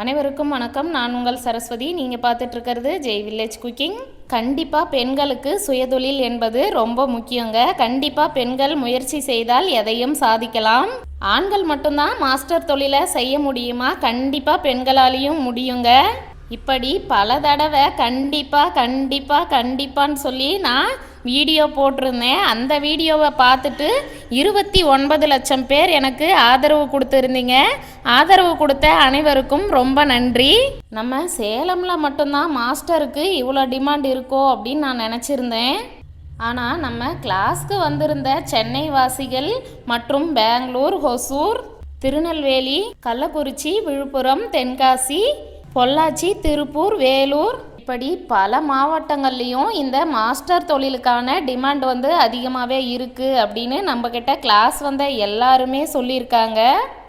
அனைவருக்கும் வணக்கம். நான் உங்கள் சரஸ்வதி. நீங்கள் பார்த்துட்டு இருக்கிறது ஜெய் வில்லேஜ் குக்கிங் கண்டிப்பாக பெண்களுக்கு சுயதொழில் என்பது ரொம்ப முக்கியங்க. கண்டிப்பாக பெண்கள் முயற்சி செய்தால் எதையும் சாதிக்கலாம். ஆண்கள் மட்டும்தான் மாஸ்டர் தொழிலை செய்ய முடியுமா? கண்டிப்பாக பெண்களாலேயும் முடியுங்க. இப்படி பல தடவை கண்டிப்பாக கண்டிப்பாக கண்டிப்பான்னு சொல்லி நான் வீடியோ போட்டிருந்தேன். அந்த வீடியோவை பார்த்துட்டு இருபத்தி ஒன்பது லட்சம் பேர் எனக்கு ஆதரவு கொடுத்துருந்தீங்க. ஆதரவு கொடுத்த அனைவருக்கும் ரொம்ப நன்றி. நம்ம சேலமில் மட்டும்தான் மாஸ்டருக்கு இவ்வளோ டிமாண்ட் இருக்கோ அப்படின்னு நான் நினச்சிருந்தேன். ஆனால் நம்ம கிளாஸ்க்கு வந்திருந்த சென்னை வாசிகள் மற்றும் பெங்களூர் ஹொசூர் திருநெல்வேலி கள்ளக்குறிச்சி விழுப்புரம் தென்காசி பொள்ளாச்சி திருப்பூர் வேலூர் இப்படி பல மாவட்டங்கள்லேயும் இந்த மாஸ்டர் தொழிலுக்கான டிமாண்ட் வந்து அதிகமாகவே இருக்குது அப்படின்னு நம்மக்கிட்ட கிளாஸ் வந்த எல்லாருமே சொல்லியிருக்காங்க.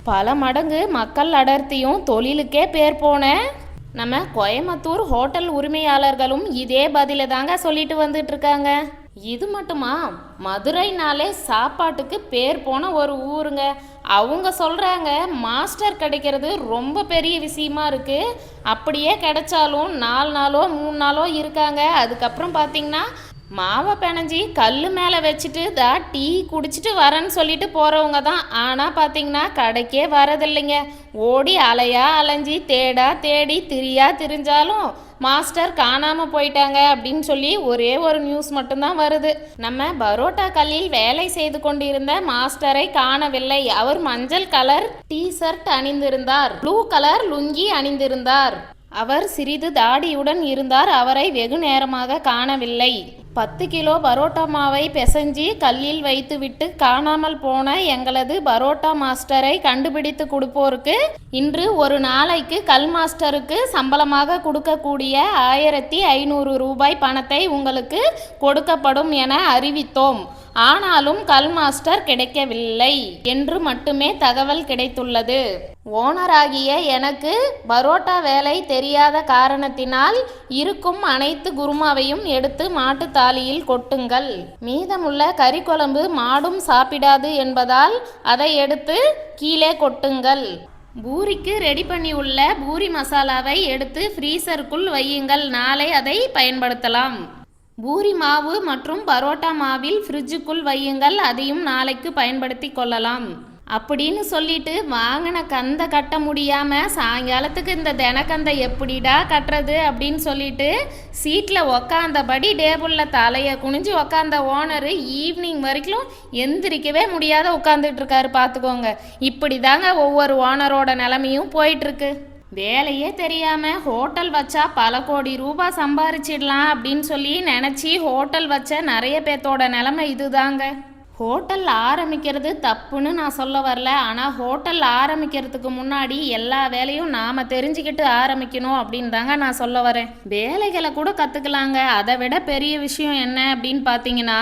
பல மடங்கு மக்கள் அடர்த்தியும் தொழிலுக்கே பேர் போன நம்ம கோயம்புத்தூர் ஹோட்டல் உரிமையாளர்களும் இதே பதில தாங்க சொல்லிட்டு வந்துட்டு இருக்காங்க. இது மட்டுமா? மதுரைனாலே சாப்பாட்டுக்கு பேர் போன ஒரு ஊருங்க. அவங்க சொல்கிறாங்க மாஸ்டர் கிடைக்கிறது ரொம்ப பெரிய விஷயமா இருக்குது அப்படியே கிடைச்சாலும் நாலு நாளோ மூணு நாளோ இருக்காங்க. அதுக்கப்புறம் பார்த்திங்கன்னா மாவை பிணைஞ்சி கல் மேலே வச்சுட்டு தா டீ குடிச்சிட்டு வரேன்னு சொல்லிட்டு போகிறவங்க தான். ஆனால் பார்த்தீங்கன்னா கடைக்கே வரதில்லைங்க. ஓடி அலையா அலைஞ்சி தேடா தேடி திரியா திரிஞ்சாலும் மாஸ்டர் காணாமல் போயிட்டாங்க அப்படின்னு சொல்லி ஒரே ஒரு நியூஸ் மட்டும்தான் வருது. நம்ம பரோட்டா கல்லில் வேலை செய்து கொண்டிருந்த மாஸ்டரை காணவில்லை. அவர் மஞ்சள் கலர் டி ஷர்ட் அணிந்திருந்தார். ப்ளூ கலர் லுங்கி அணிந்திருந்தார். அவர் சிறிது தாடியுடன் இருந்தார். அவரை வெகு நேரமாக காணவில்லை. பத்து கிலோ பரோட்டா மாவை பிசைஞ்சி கல்லில் வைத்துவிட்டு காணாமல் போன எங்களது பரோட்டா மாஸ்டரை கண்டுபிடித்து கொடுப்போருக்கு இன்று ஒரு நாளைக்கு கல் மாஸ்டருக்கு சம்பளமாக கொடுக்கக்கூடிய ஆயிரத்தி ஐநூறு ரூபாய் பணத்தை உங்களுக்கு கொடுக்கப்படும் என அறிவித்தோம். ஆனாலும் கல் மாஸ்டர் கிடைக்கவில்லை என்று மட்டுமே தகவல் கிடைத்துள்ளது. ஓனராகிய எனக்கு பரோட்டா வேலை தெரியாத காரணத்தினால் இருக்கும் அனைத்து குருமாவையும் எடுத்து மாட்டு தாலியில் கொட்டுங்கள். மீதமுள்ள கறி குழம்பு மாடும் சாப்பிடாது என்பதால் அதை எடுத்து கீழே கொட்டுங்கள். பூரிக்கு ரெடி பண்ணி உள்ள பூரி மசாலாவை எடுத்து ஃப்ரீசருக்குள் வையுங்கள். நாளை அதை பயன்படுத்தலாம். பூரி மாவு மற்றும் பரோட்டா மாவில் ஃப்ரிட்ஜுக்குள் வையுங்கள். அதையும் நாளைக்கு பயன்படுத்தி கொள்ளலாம். அப்படின்னு சொல்லிட்டு வாங்கின கந்தை கட்ட முடியாமல் சாயங்காலத்துக்கு இந்த தினக்கந்தை எப்படிடா கட்டுறது அப்படின்னு சொல்லிட்டு சீட்டில் உக்காந்தபடி டேபிளில் தலையை குனிஞ்சு உக்காந்த ஓனரு ஈவினிங் வரைக்கும் எந்திரிக்கவே முடியாத உட்காந்துட்டு இருக்காரு. பார்த்துக்கோங்க. இப்படி தாங்க ஒவ்வொரு ஓனரோட நிலமையும் போயிட்டுருக்கு வேலையே தெரியாம ஹோட்டல் வச்சா பல கோடி ரூபாய் சம்பாரிச்சிடலாம் அப்படின்னு சொல்லி நினச்சி ஹோட்டல் வச்ச நிறைய பேர்த்தோட நிலமை இதுதாங்க. ஹோட்டல் ஆரம்பிக்கிறது தப்புன்னு நான் சொல்ல வரல. ஆனால் ஹோட்டல் ஆரம்பிக்கிறதுக்கு முன்னாடி எல்லா வேலையும் நாம் தெரிஞ்சுக்கிட்டு ஆரம்பிக்கணும் அப்படின்னு தாங்க நான் சொல்ல வரேன். வேலைகளை கூட கற்றுக்கலாங்க அதை விட பெரிய விஷயம் என்ன அப்படின்னு பார்த்தீங்கன்னா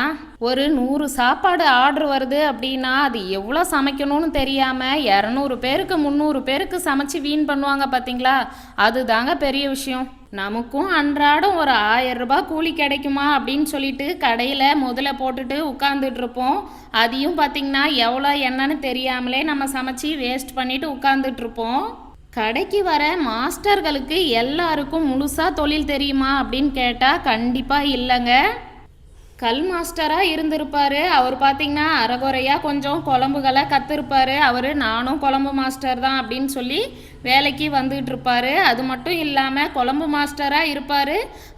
ஒரு நூறு சாப்பாடு ஆர்டர் வருது அப்படின்னா அது எவ்வளோ சமைக்கணும்னு தெரியாமல் இரநூறு பேருக்கு முந்நூறு பேருக்கு சமைச்சு வீண் பண்ணுவாங்க பார்த்தீங்களா அதுதாங்க பெரிய விஷயம். நமக்கும் அன்றாடம் ஒரு ஆயிரம் ரூபாய் கூலி கிடைக்குமா அப்படின்னு சொல்லிட்டு கடையில் முதல்ல போட்டுட்டு உட்காந்துட்டு இருப்போம். அதையும் பார்த்திங்கன்னா எவ்வளோ என்னன்னு தெரியாமலே நம்ம சமைச்சு வேஸ்ட் பண்ணிட்டு உட்காந்துட்டு இருப்போம். கடைக்கு வர மாஸ்டர்களுக்கு எல்லாருக்கும் முழுசாக தொழில் தெரியுமா அப்படின்னு கேட்டால் கண்டிப்பாக இல்லைங்க. கல் மாஸ்டராக இருந்திருப்பார். அவர் பார்த்தீங்கன்னா அறகுறையாக கொஞ்சம் குழம்புகளை கற்றுருப்பார் அவர் நானும் குழம்பு மாஸ்டர் தான் அப்படின்னு சொல்லி வேலைக்கு வந்துட்டு அது மட்டும் இல்லாமல் குழம்பு மாஸ்டராக இருப்பார்.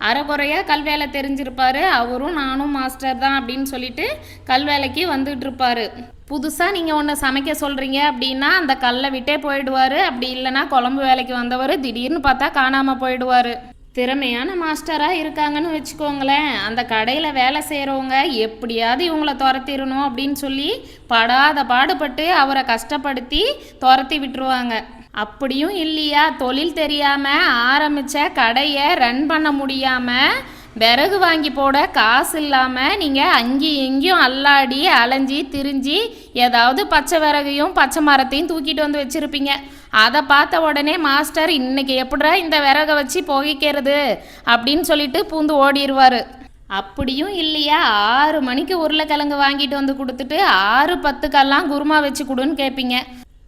அறகுறையாக கல் வேலை தெரிஞ்சிருப்பார். அவரும் நானும் மாஸ்டர் தான் அப்படின்னு சொல்லிட்டு கல் வேலைக்கு வந்துட்டு புதுசாக நீங்கள் ஒன்று சமைக்க சொல்கிறீங்க அப்படின்னா அந்த கல்லை விட்டே போயிடுவார். அப்படி இல்லைன்னா குழம்பு வேலைக்கு வந்தவர் திடீர்னு பார்த்தா காணாமல் போயிடுவார். திறமையான மாஸ்டராக இருக்காங்கன்னு வச்சுக்கோங்களேன். அந்த கடையில் வேலை செய்கிறவங்க எப்படியாவது இவங்கள துரத்திடணும் அப்படின்னு சொல்லி படாத பாடுபட்டு அவரை கஷ்டப்படுத்தி துரத்தி விட்டுருவாங்க. அப்படியும் இல்லையா? தொழில் தெரியாமல் ஆரம்பித்த கடையை ரன் பண்ண முடியாமல் விறகு வாங்கி போட காசு இல்லாமல் நீங்கள் அங்கேயும் இங்கேயும் அல்லாடி அலைஞ்சி திரிஞ்சு ஏதாவது பச்சை விறகையும் பச்சை மரத்தையும் தூக்கிட்டு வந்து வச்சுருப்பீங்க. அதை பார்த்த உடனே மாஸ்டர் இன்னைக்கு எப்படிடா இந்த விறகை வச்சு புகைக்கிறது? அப்படின்னு சொல்லிட்டு பூந்து ஓடிடுவார் அப்படியும் இல்லையா? ஆறு மணிக்கு உருளைக்கிழங்கு வாங்கிட்டு வந்து கொடுத்துட்டு ஆறு பத்துக்கெல்லாம் குருமா வச்சு கொடுன்னு கேட்பீங்க.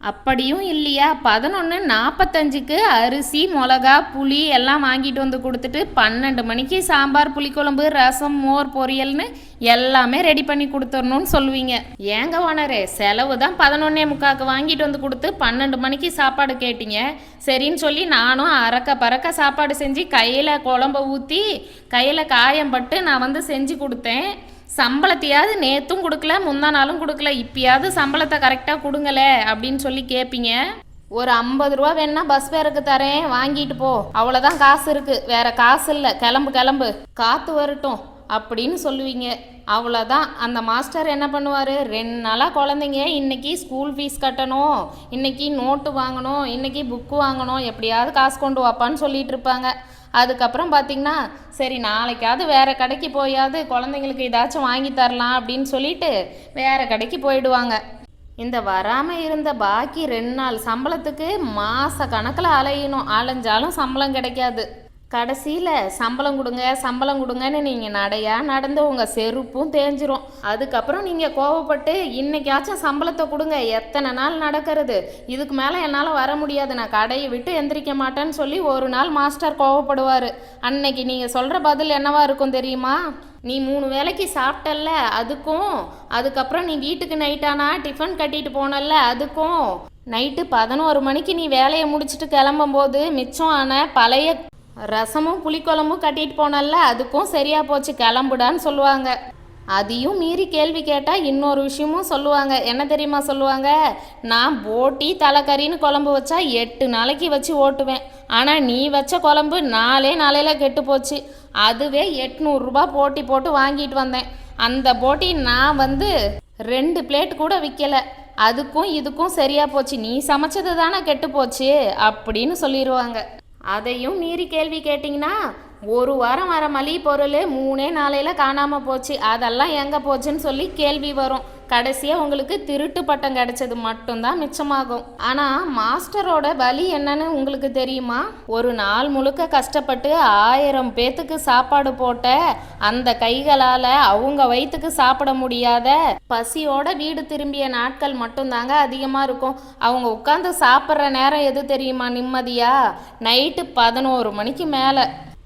அப்படியும் இல்லையா? பதினொன்று நாற்பத்தஞ்சுக்கு அரிசி மிளகா புளி எல்லாம் வாங்கிட்டு வந்து கொடுத்துட்டு பன்னெண்டு மணிக்கு சாம்பார் புளிக்குழம்பு ரசம் மோர் பொரியல்னு எல்லாமே ரெடி பண்ணி கொடுத்துடணும்னு சொல்லுவீங்க. ஏங்க ஓனரே செலவு தான் பதினொன்னே முக்காக்கு வாங்கிட்டு வந்து கொடுத்து பன்னெண்டு மணிக்கு சாப்பாடு கேட்டீங்க. சரின்னு சொல்லி நானும் அறக்க பறக்க சாப்பாடு செஞ்சு கையில் குழம்ப ஊற்றி கையில் காயம் பட்டு நான் வந்து செஞ்சு கொடுத்தேன். சம்பளத்தையாவது நேற்றும் கொடுக்கல முந்தா நாளும் கொடுக்கல இப்பயாவது சம்பளத்தை கரெக்டாக கொடுங்களே அப்படின்னு சொல்லி கேட்பீங்க ஒரு ஐம்பது ரூபா வேணா பஸ் வேறக்கு தரேன் வாங்கிட்டு போ. அவ்வளோதான் காசு இருக்கு. வேற காசு இல்லை. கிளம்பு கிளம்பு. காத்து வரட்டும் அப்படின்னு சொல்லுவீங்க. அவ்வளோதான் அந்த மாஸ்டர் என்ன பண்ணுவார்? ரெண்டு நாளாக குழந்தைங்க இன்னைக்கு ஸ்கூல் ஃபீஸ் கட்டணும் இன்னைக்கு நோட்டு வாங்கணும் இன்னைக்கு புக்கு வாங்கணும் எப்படியாவது காசு கொண்டு வாப்பான்னு சொல்லிட்டு இருப்பாங்க. அதுக்கப்புறம் பார்த்தீங்கன்னா சரி நாளைக்காவது வேறு கடைக்கு போயாவது குழந்தைங்களுக்கு ஏதாச்சும் வாங்கி தரலாம் அப்படின்னு சொல்லிட்டு வேறு கடைக்கு போயிடுவாங்க. இந்த வராமல் இருந்த பாக்கி ரெண்டு நாள் சம்பளத்துக்கு மாத கணக்கில் அலையணும். அலைஞ்சாலும் சம்பளம் கிடைக்காது. கடைசியில் சம்பளம் கொடுங்க சம்பளம் கொடுங்கன்னு நீங்கள் நடையா? நடந்து உங்கள் செருப்பும் தேஞ்சிரும். அதுக்கப்புறம் நீங்கள் கோவப்பட்டு இன்றைக்காச்சும் சம்பளத்தை கொடுங்க. எத்தனை நாள் நடக்கிறது? இதுக்கு மேலே என்னால் வர முடியாது. நான் கடையை விட்டு எந்திரிக்க மாட்டேன்னு சொல்லி ஒரு நாள் மாஸ்டர் கோவப்படுவார். அன்னைக்கு நீங்கள் சொல்கிற பதில் என்னவா இருக்கும் தெரியுமா? நீ மூணு வேளைக்கு சாப்பிட்டல்ல அதுக்கும் அதுக்கப்புறம் நீ வீட்டுக்கு நைட்டானா டிஃபன் கட்டிட்டு போனல்ல அதுக்கும். நைட்டு பதினோரு மணிக்கு நீ வேலையை முடிச்சுட்டு கிளம்பும்போது மிச்சம் ஆன பழைய ரசமும் புளிக்குழம்பும் கட்டிட்டு போனல அதுக்கும் சரியா போச்சு கிளம்புடான்னு சொல்லுவாங்க. அதையும் மீறி கேள்வி கேட்டால் இன்னொரு விஷயமும் சொல்லுவாங்க. என்ன தெரியுமா சொல்லுவாங்க? நான் போட்டி தலைக்கறின்னு குழம்பு வச்சா எட்டு நாளைக்கு வச்சு ஓட்டுவேன். ஆனால் நீ வச்ச குழம்பு நாலே நாளையில் கெட்டு போச்சு. அதுவே எட்நூறுரூபா போட்டி போட்டு வாங்கிட்டு வந்தேன். அந்த போட்டி நான் வந்து ரெண்டு பிளேட் கூட விற்கலை அதுக்கும் இதுக்கும் சரியா போச்சு. நீ சமைச்சது தானே கெட்டு போச்சு அப்படின்னு சொல்லிடுவாங்க அதையும் மீறி கேள்வி கேட்டிங்கன்னா ஒரு வாரம் வர மளிகை பொருள் மூணே நாளையில் காணாமல் போச்சு. அதெல்லாம் எங்கே போச்சுன்னு சொல்லி கேள்வி வரும். கடைசியாக உங்களுக்கு திருட்டு பட்டம் கிடைச்சது மட்டும்தான் மிச்சமாகும். ஆனால் மாஸ்டரோட வலி என்னன்னு உங்களுக்கு தெரியுமா? ஒரு நாள் முழுக்க கஷ்டப்பட்டு ஆயிரம் பேத்துக்கு சாப்பாடு போட்ட அந்த கைகளால் அவங்க வயிற்றுக்கு சாப்பிட முடியாத பசியோட வீடு திரும்பிய நாட்கள் மட்டும்தாங்க அதிகமாக இருக்கும். அவங்க உட்காந்து சாப்பிட்ற நேரம் எது தெரியுமா? நிம்மதியா? நைட்டு பதினோரு மணிக்கு மேலே.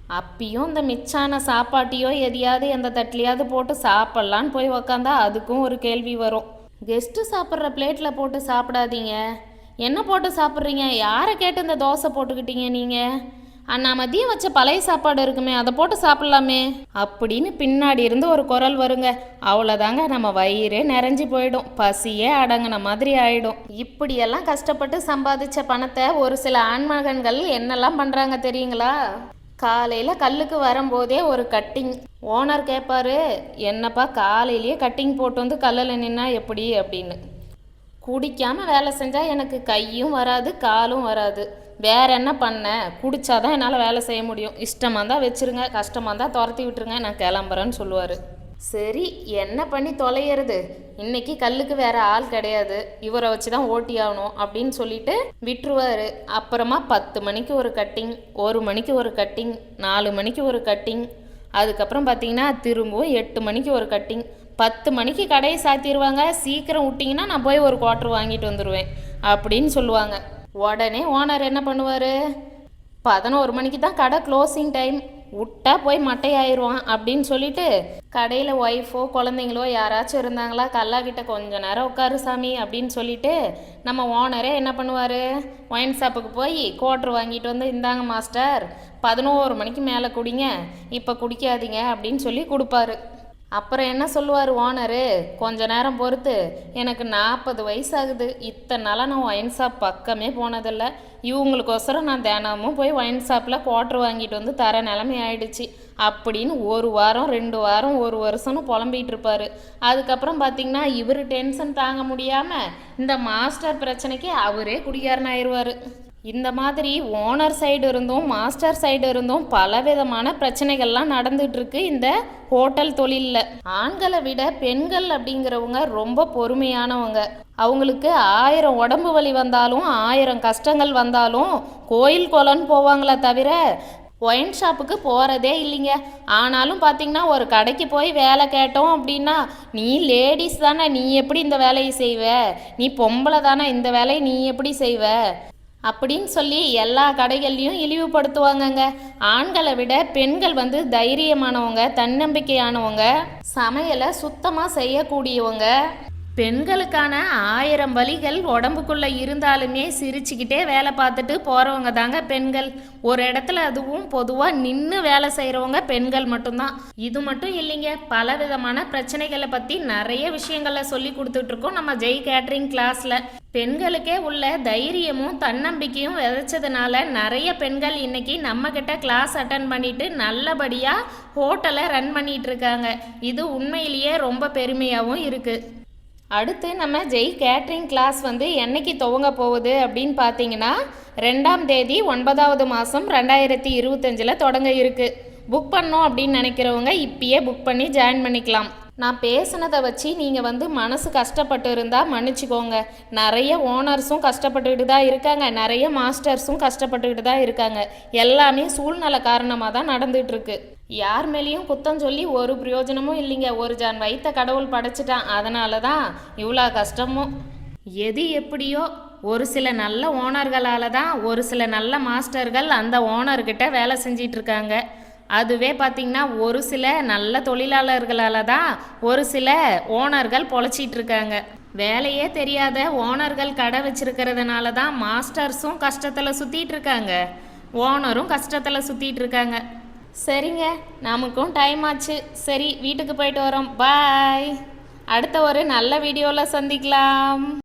அப்பயும் இந்த மிச்சான சாப்பாட்டையோ எதையாவது எந்த தட்டிலையாவது போட்டு சாப்பிட்லான்னு போய் உக்காந்தா அதுக்கும் ஒரு கேள்வி வரும். கெஸ்ட்டு சாப்பிட்ற பிளேட்டில் போட்டு சாப்பிடாதீங்க. என்ன போட்டு சாப்பிட்றீங்க? யாரை கேட்டு இந்த தோசை போட்டுக்கிட்டீங்க நீங்கள் அண்ணா மதியம் வச்ச பழைய சாப்பாடு இருக்குமே அதை போட்டு சாப்பிட்லாமே. அப்படின்னு பின்னாடி இருந்து ஒரு குரல் வருங்க. அவ்வளோதாங்க நம்ம வயிறே நிறைஞ்சு போயிடும். பசியே அடங்கின மாதிரி ஆயிடும். இப்படியெல்லாம் கஷ்டப்பட்டு சம்பாதிச்ச பணத்தை ஒரு சில ஆண்மகன்கள் என்னெல்லாம் பண்ணுறாங்க தெரியுங்களா? காலையில் கல்லுக்கு வரும்போதே ஒரு கட்டிங் ஓனர் கேட்பாரு என்னப்பா காலையிலேயே கட்டிங் போட்டு வந்து கல்லில் நின்னா எப்படி? அப்படின்னு. குடிக்காமல் வேலை செஞ்சால் எனக்கு கையும் வராது காலும் வராது. வேற என்ன பண்ண? குடிச்சாதான் என்னால் வேலை செய்ய முடியும். இஷ்டமாக இருந்தால் வச்சுருங்க கஷ்டமாக இருந்தால் துரத்தி விட்டுருங்க நான் கிளம்புறேன்னு சொல்லுவார். சரி என்ன பண்ணி தொலையிறது? இன்னைக்கு கல்லுக்கு வேற ஆள் கிடையாது. இவரை வச்சு தான் ஓட்டி ஆகணும் அப்படின்னு சொல்லிட்டு விட்டுருவாரு. அப்புறமா பத்து மணிக்கு ஒரு கட்டிங் ஒரு மணிக்கு ஒரு கட்டிங் நாலு மணிக்கு ஒரு கட்டிங் அதுக்கப்புறம் பார்த்தீங்கன்னா திரும்பவும் எட்டு மணிக்கு ஒரு கட்டிங் பத்து மணிக்கு கடையை சாத்திடுவாங்க. சீக்கிரம் விட்டிங்கன்னா நான் போய் ஒரு குவார்ட்டர் வாங்கிட்டு வந்துடுவேன் அப்படின்னு சொல்லுவாங்க. உடனே ஓனர் என்ன பண்ணுவார்? பதினோரு மணிக்கு தான் கடை க்ளோசிங் டைம் விட்டா போய் மட்டையாயிருவான் அப்படின்னு சொல்லிட்டு கடையில் ஒய்ஃபோ குழந்தைங்களோ யாராச்சும் இருந்தாங்களா கல்லா கிட்ட கொஞ்ச நேரம் உட்காரு சாமி அப்படின்னு சொல்லிட்டு நம்ம ஓனரே என்ன பண்ணுவார்? ஒயின் ஷாப்புக்கு போய் கோட்ரு வாங்கிட்டு வந்து இந்தாங்க மாஸ்டர் பதினோரு மணிக்கு மேலே குடிங்க இப்போ குடிக்காதீங்க அப்படின்னு சொல்லி கொடுப்பாரு. அப்புறம் என்ன சொல்லுவார் ஓனரு? கொஞ்ச நேரம் பொறுத்து. எனக்கு நாற்பது வயசாகுது. இத்தனை நாளாக நான் ஒயின் ஷாப் பக்கமே போனதில்லை. இவங்களுக்கோசரம் நான் தினமும் போய் ஒயின் ஷாப்பில் குவாட்ரு வாங்கிட்டு வந்து தர நிலைமை ஆயிடுச்சு. அப்படின்னு ஒரு வாரம் ரெண்டு வாரம் ஒரு வருஷம்னு புலம்பிகிட்டு இருப்பார் அதுக்கப்புறம் பார்த்தீங்கன்னா இவர் டென்ஷன் தாங்க முடியாமல் இந்த மாஸ்டர் பிரச்சனைக்கு அவரே குடிகாரன் ஆயிடுவார் இந்த மாதிரி ஓனர் சைடு இருந்தும் மாஸ்டர் சைடு இருந்தும் பலவிதமான பிரச்சனைகள்லாம் நடந்துட்டு இருக்கு இந்த ஹோட்டல் தொழிலில். ஆண்களை விட பெண்கள் அப்படிங்கிறவங்க ரொம்ப பொறுமையானவங்க. அவங்களுக்கு ஆயிரம் உடம்பு வலி வந்தாலும் ஆயிரம் கஷ்டங்கள் வந்தாலும் கோயில் குளம்னு போவாங்களே தவிர ஒயின் ஷாப்புக்கு போகிறதே இல்லைங்க. ஆனாலும் பார்த்தீங்கன்னா ஒரு கடைக்கு போய் வேலை கேட்டோம் அப்படின்னா நீ லேடிஸ் தானே நீ எப்படி இந்த வேலையை செய்வ? நீ பொம்பளை தானே இந்த வேலையை நீ எப்படி செய்வ? அப்படின்னு சொல்லி எல்லா கடைகள்லையும் இழிவுபடுத்துவாங்கங்க. ஆண்களை விட பெண்கள் வந்து தைரியமானவங்க தன்னம்பிக்கையானவங்க சமையலை சுத்தமாக செய்யக்கூடியவங்க. பெண்களுக்கான ஆயிரம் வழிகள் உடம்புக்குள்ளே இருந்தாலுமே சிரிச்சுக்கிட்டே வேலை பார்த்துட்டு போகிறவங்க தாங்க பெண்கள். ஒரு இடத்துல அதுவும் பொதுவாக நின்று வேலை செய்கிறவங்க பெண்கள் மட்டும்தான். இது மட்டும் இல்லைங்க பல விதமான பிரச்சனைகளை பற்றி நிறைய விஷயங்களை சொல்லி கொடுத்துட்ருக்கோம் நம்ம ஜெய் கேட்ரிங் கிளாஸில். பெண்களுக்கே உள்ள தைரியமும் தன்னம்பிக்கையும் விதைச்சதுனால நிறைய பெண்கள் இன்னைக்கு நம்மக்கிட்ட கிளாஸ் அட்டன் பண்ணிட்டு நல்லபடியாக ஹோட்டலை ரன் பண்ணிகிட்ருக்காங்க இது உண்மையிலேயே ரொம்ப பெருமையாகவும் இருக்குது அடுத்து நம்ம ஜெய் கேட்ரிங் கிளாஸ் வந்து என்னைக்கு துவங்க போகுது அப்படின்னு பார்த்தீங்கன்னா ரெண்டாம் தேதி ஒன்பதாவது மாதம் ரெண்டாயிரத்தி இருபத்தஞ்சில் தொடங்க இருக்குது புக் பண்ணோம் அப்படின்னு நினைக்கிறவங்க இப்பயே புக் பண்ணி ஜாயின் பண்ணிக்கலாம். நான் பேசுனதை வச்சு நீங்கள் வந்து மனசு கஷ்டப்பட்டு இருந்தால் மன்னிச்சுக்கோங்க. நிறைய ஓனர்ஸும் கஷ்டப்பட்டுக்கிட்டு தான் இருக்காங்க. நிறைய மாஸ்டர்ஸும் கஷ்டப்பட்டுக்கிட்டு தான் இருக்காங்க. எல்லாமே சூழ்நிலை காரணமாக தான் நடந்துகிட்ருக்கு யார் மேலேயும் குத்தம் சொல்லி ஒரு பிரயோஜனமும் இல்லைங்க. ஒரு ஜான் வைத்த கடவுள் படைச்சிட்டான். அதனால தான் இவ்வளோ கஷ்டமும். எது எப்படியோ ஒரு சில நல்ல ஓனர்களால் தான் ஒரு சில நல்ல மாஸ்டர்கள் அந்த ஓனர்கிட்ட வேலை செஞ்சிட்ருக்காங்க. அதுவே பார்த்திங்கன்னா ஒரு சில நல்ல தொழிலாளர்களால் தான் ஒரு சில ஓனர்கள் பொழைச்சிட்டு இருக்காங்க வேலையே தெரியாத ஓனர்கள் கடை வச்சிருக்கிறதுனால தான் மாஸ்டர்ஸும் கஷ்டத்தில் சுற்றிட்டு இருக்காங்க ஓனரும் கஷ்டத்தில் சுற்றிட்டு இருக்காங்க சரிங்க நமக்கும் டைம் ஆச்சு. சரி வீட்டுக்கு போயிட்டு வரோம். பாய் அடுத்த ஒரு நல்ல வீடியோவில் சந்திக்கலாம்.